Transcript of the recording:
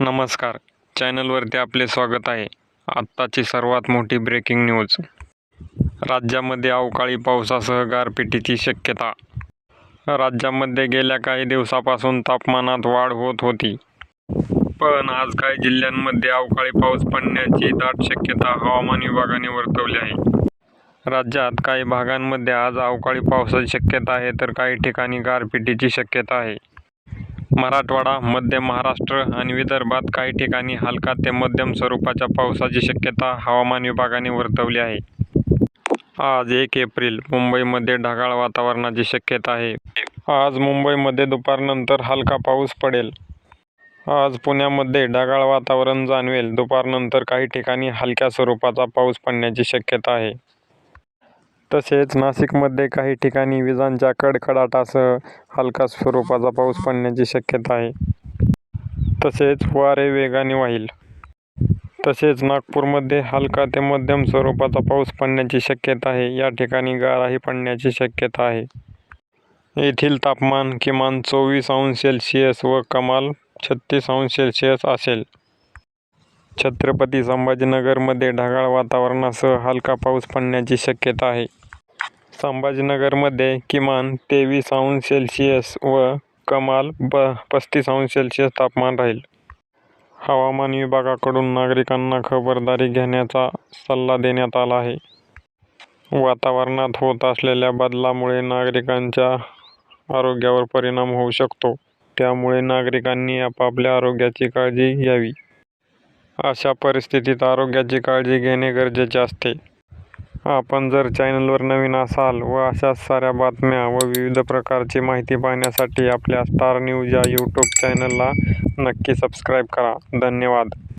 नमस्कार. चॅनलवरती आपले स्वागत आहे. आत्ताची सर्वात मोठी ब्रेकिंग न्यूज. राज्यामध्ये अवकाळी पावसासह गारपिटीची शक्यता. राज्यामध्ये गेल्या काही दिवसापासून तापमानात वाढ होत होती. पण आज काही जिल्ह्यांमध्ये अवकाळी पाऊस पडण्याची दाट शक्यता हवामान विभागाने वर्तवली आहे. राज्यात काही भागांमध्ये आज अवकाळी पावसाची शक्यता आहे तर काही ठिकाणी गारपिटीची शक्यता आहे. मराठवाडा मध्य महाराष्ट्र आणि विदर्भात काही ठिकाणी हलका ते मध्यम स्वरूपाच्या पावसाची शक्यता हवामान विभागाने वर्तवली आहे. आज एक एप्रिल मुंबईमध्ये ढगाळ वातावरणाची शक्यता आहे. आज मुंबईमध्ये दुपारनंतर हलका पाऊस पडेल. आज पुण्यामध्ये ढगाळ वातावरण जाणवेल. दुपारनंतर काही ठिकाणी हलक्या स्वरूपाचा पाऊस पडण्याची शक्यता आहे. तसेच नाशिकमध्ये काही ठिकाणी विजांच्या कडकडाटासह हलका स्वरूपाचा पाऊस पडण्याची शक्यता आहे. तसेच वारे वेगाने वाहील. तसेच नागपूरमध्ये हलका ते मध्यम स्वरूपाचा पाऊस पडण्याची शक्यता आहे. या ठिकाणी गाराही पडण्याची शक्यता आहे. येथील तापमान किमान चोवीस अंश सेल्सिअस व कमाल छत्तीस अंश सेल्सिअस असेल. छत्रपती संभाजीनगरमध्ये ढगाळ वातावरणासह हलका पाऊस पडण्याची शक्यता आहे. संभाजीनगरमध्ये किमान तेवीस अंश सेल्सिअस व कमाल ब पस्तीस अंश सेल्सिअस तापमान राहील. हवामान विभागाकडून नागरिकांना खबरदारी घेण्याचा सल्ला देण्यात आला आहे. वातावरणात होत असलेल्या बदलामुळे नागरिकांच्या आरोग्यावर परिणाम होऊ शकतो. त्यामुळे नागरिकांनी आपापल्या आरोग्याची काळजी घ्यावी. अशा परिस्थितीत आरोग्याची काळजी घेणे गरजेचे असते. आपण जर चॅनलवर नवीन असाल व अशाच साऱ्या बातम्या व विविध प्रकारची माहिती पाहण्यासाठी आपल्या स्टार न्यूज या यूट्यूब चॅनलला नक्की सबस्क्राईब करा. धन्यवाद.